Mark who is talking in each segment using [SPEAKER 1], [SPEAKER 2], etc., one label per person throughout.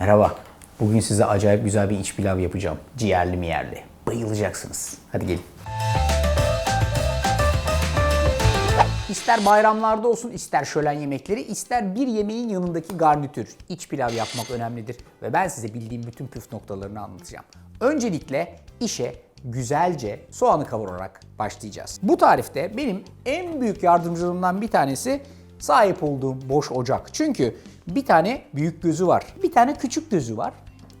[SPEAKER 1] Merhaba. Bugün size acayip güzel bir iç pilav yapacağım. Ciğerli mi yerli. Bayılacaksınız. Hadi gelin. İster bayramlarda olsun, ister şölen yemekleri, ister bir yemeğin yanındaki garnitür. İç pilav yapmak önemlidir ve ben size bildiğim bütün püf noktalarını anlatacağım. Öncelikle işe güzelce soğanı kavurarak başlayacağız. Bu tarifte benim en büyük yardımcılığımdan bir tanesi sahip olduğum boş ocak. Çünkü bir tane büyük gözü var, bir tane küçük gözü var.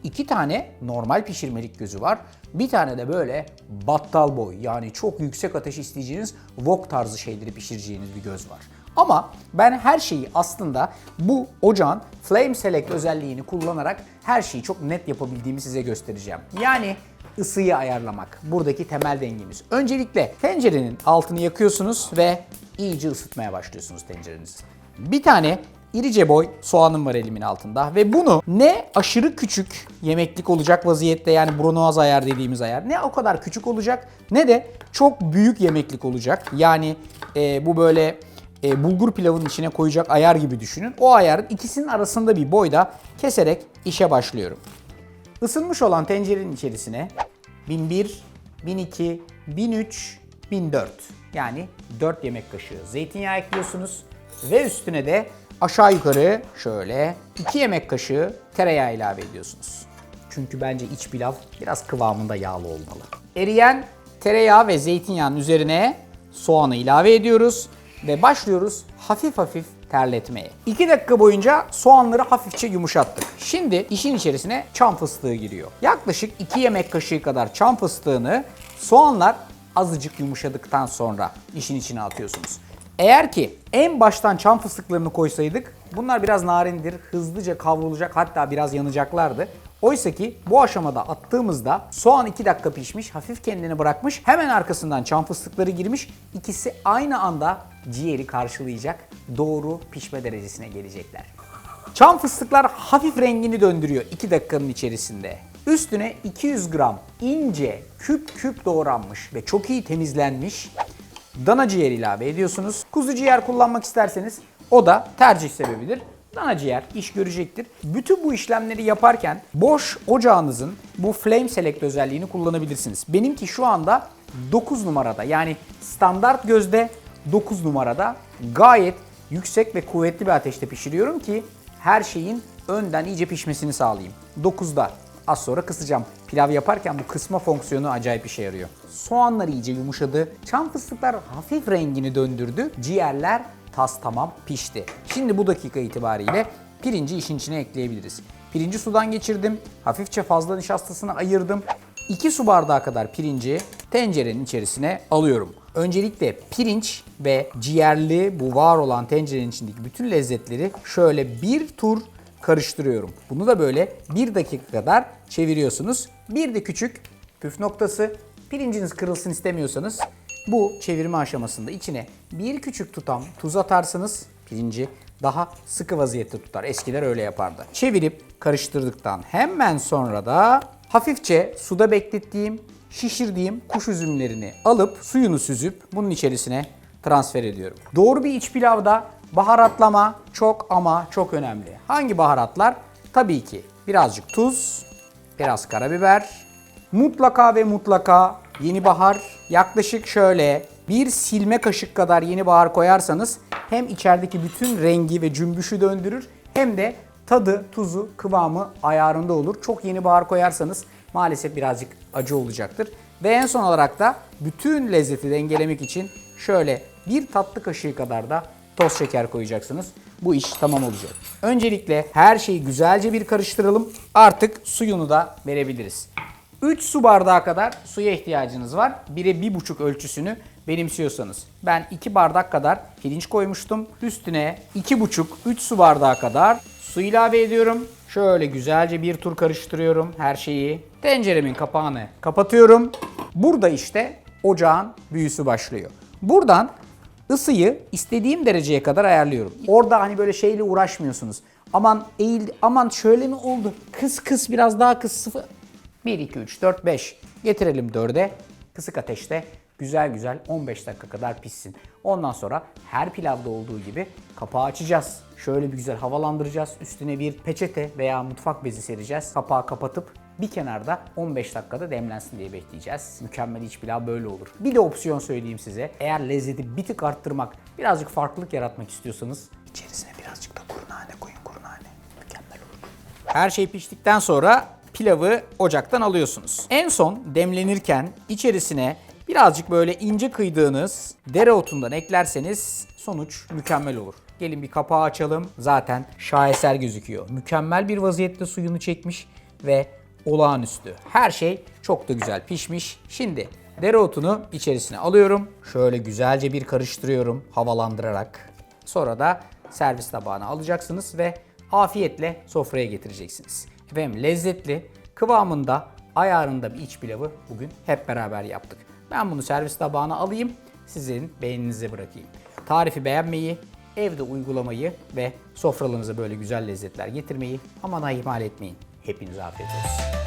[SPEAKER 1] İki tane normal pişirmelik gözü var. Bir tane de böyle battal boy yani çok yüksek ateş isteyeceğiniz wok tarzı şeyleri pişireceğiniz bir göz var. Ama ben her şeyi aslında bu ocağın Flame Select özelliğini kullanarak her şeyi çok net yapabildiğimi size göstereceğim. Yani ısıyı ayarlamak buradaki temel dengemiz. Öncelikle tencerenin altını yakıyorsunuz ve iyice ısıtmaya başlıyorsunuz tencerenizi. Bir tane irice boy soğanım var elimin altında ve bunu ne aşırı küçük yemeklik olacak vaziyette yani brunoise ayar dediğimiz ayar ne o kadar küçük olacak ne de çok büyük yemeklik olacak. Yani e, bu böyle e, bulgur pilavın içine koyacak ayar gibi düşünün. O ayarın ikisinin arasında bir boyda keserek işe başlıyorum. Isınmış olan tencerenin içerisine 1001, 1002, 1003, 1004 yani 4 yemek kaşığı zeytinyağı ekliyorsunuz ve üstüne de aşağı yukarı şöyle 2 yemek kaşığı tereyağı ilave ediyorsunuz. Çünkü bence iç pilav biraz kıvamında yağlı olmalı. Eriyen tereyağı ve zeytinyağının üzerine soğanı ilave ediyoruz ve başlıyoruz hafif hafif terletmeye. 2 dakika boyunca soğanları hafifçe yumuşattık. Şimdi işin içerisine çam fıstığı giriyor. Yaklaşık 2 yemek kaşığı kadar çam fıstığını soğanlar azıcık yumuşadıktan sonra işin içine atıyorsunuz. Eğer ki en baştan çam fıstıklarını koysaydık bunlar biraz narindir, hızlıca kavrulacak hatta biraz yanacaklardı. Oysa ki bu aşamada attığımızda soğan 2 dakika pişmiş, hafif kendini bırakmış. Hemen arkasından çam fıstıkları girmiş. İkisi aynı anda ciğeri karşılayacak doğru pişme derecesine gelecekler. Çam fıstıklar hafif rengini döndürüyor 2 dakikanın içerisinde. Üstüne 200 gram ince küp küp doğranmış ve çok iyi temizlenmiş dana ciğer ilave ediyorsunuz. Kuzu ciğer kullanmak isterseniz o da tercih sebebidir. Dana ciğer iş görecektir. Bütün bu işlemleri yaparken boş ocağınızın bu Flame Select özelliğini kullanabilirsiniz. Benimki şu anda 9 numarada yani standart gözde 9 numarada gayet yüksek ve kuvvetli bir ateşte pişiriyorum ki her şeyin önden iyice pişmesini sağlayayım. 9'da az sonra kısacağım. Pilav yaparken bu kısma fonksiyonu acayip işe yarıyor. Soğanlar iyice yumuşadı. Çam fıstıklar hafif rengini döndürdü. Ciğerler tas tamam pişti. Şimdi bu dakika itibariyle pirinci işin içine ekleyebiliriz. Pirinci sudan geçirdim. Hafifçe fazla nişastasını ayırdım. 2 su bardağı kadar pirinci tencerenin içerisine alıyorum. Öncelikle pirinç ve ciğerli bu var olan tencerenin içindeki bütün lezzetleri şöyle bir tur karıştırıyorum. Bunu da böyle bir dakika kadar çeviriyorsunuz. Bir de küçük püf noktası pirinciniz kırılsın istemiyorsanız bu çevirme aşamasında içine bir küçük tutam tuz atarsınız. Pirinci daha sıkı vaziyette tutar. Eskiler öyle yapardı. Çevirip karıştırdıktan hemen sonra da hafifçe suda beklettiğim, şişirdiğim kuş üzümlerini alıp suyunu süzüp bunun içerisine transfer ediyorum. Doğru bir iç pilavda baharatlama çok ama çok önemli. Hangi baharatlar? Tabii ki birazcık tuz, biraz karabiber, mutlaka ve mutlaka yeni bahar yaklaşık şöyle bir silme kaşık kadar yeni bahar koyarsanız hem içerideki bütün rengi ve cümbüşü döndürür hem de tadı, tuzu, kıvamı ayarında olur. Çok yeni bahar koyarsanız maalesef birazcık acı olacaktır. Ve en son olarak da bütün lezzeti dengelemek için şöyle bir tatlı kaşığı kadar da toz şeker koyacaksınız. Bu iş tamam olacak. Öncelikle her şeyi güzelce bir karıştıralım. Artık suyunu da verebiliriz. 3 su bardağı kadar suya ihtiyacınız var. 1'e 1,5 ölçüsünü benimsiyorsanız. Ben 2 bardak kadar pirinç koymuştum. Üstüne 2,5-3 su bardağı kadar su ilave ediyorum. Şöyle güzelce bir tur karıştırıyorum her şeyi. Tenceremin kapağını kapatıyorum. Burada işte ocağın büyüsü başlıyor. Buradan ısıyı istediğim dereceye kadar ayarlıyorum. Orada hani böyle şeyle uğraşmıyorsunuz. Aman eğildi, aman şöyle mi oldu? Kıs kıs biraz daha kıs sıfır. 1, 2, 3, 4, 5. Getirelim 4'e. Kısık ateşte güzel güzel 15 dakika kadar pişsin. Ondan sonra her pilavda olduğu gibi kapağı açacağız. Şöyle bir güzel havalandıracağız. Üstüne bir peçete veya mutfak bezi sereceğiz. Kapağı kapatıp bir kenarda 15 dakikada demlensin diye bekleyeceğiz. Mükemmel iç pilav böyle olur. Bir de opsiyon söyleyeyim size. Eğer lezzeti bir tık arttırmak, birazcık farklılık yaratmak istiyorsanız içerisine birazcık da kuru nane koyun kuru nane. Mükemmel olur. Her şey piştikten sonra pilavı ocaktan alıyorsunuz. En son demlenirken içerisine birazcık böyle ince kıydığınız dereotundan eklerseniz sonuç mükemmel olur. Gelin bir kapağı açalım. Zaten şaheser gözüküyor. Mükemmel bir vaziyette suyunu çekmiş ve olağanüstü. Her şey çok da güzel pişmiş. Şimdi dereotunu içerisine alıyorum. Şöyle güzelce bir karıştırıyorum havalandırarak. Sonra da servis tabağına alacaksınız ve afiyetle sofraya getireceksiniz. Efendim lezzetli, kıvamında, ayarında bir iç pilavı bugün hep beraber yaptık. Ben bunu servis tabağına alayım, sizin beğeninize bırakayım. Tarifi beğenmeyi, evde uygulamayı ve sofralarınıza böyle güzel lezzetler getirmeyi aman ha ihmal etmeyin. Hepinize afiyet olsun.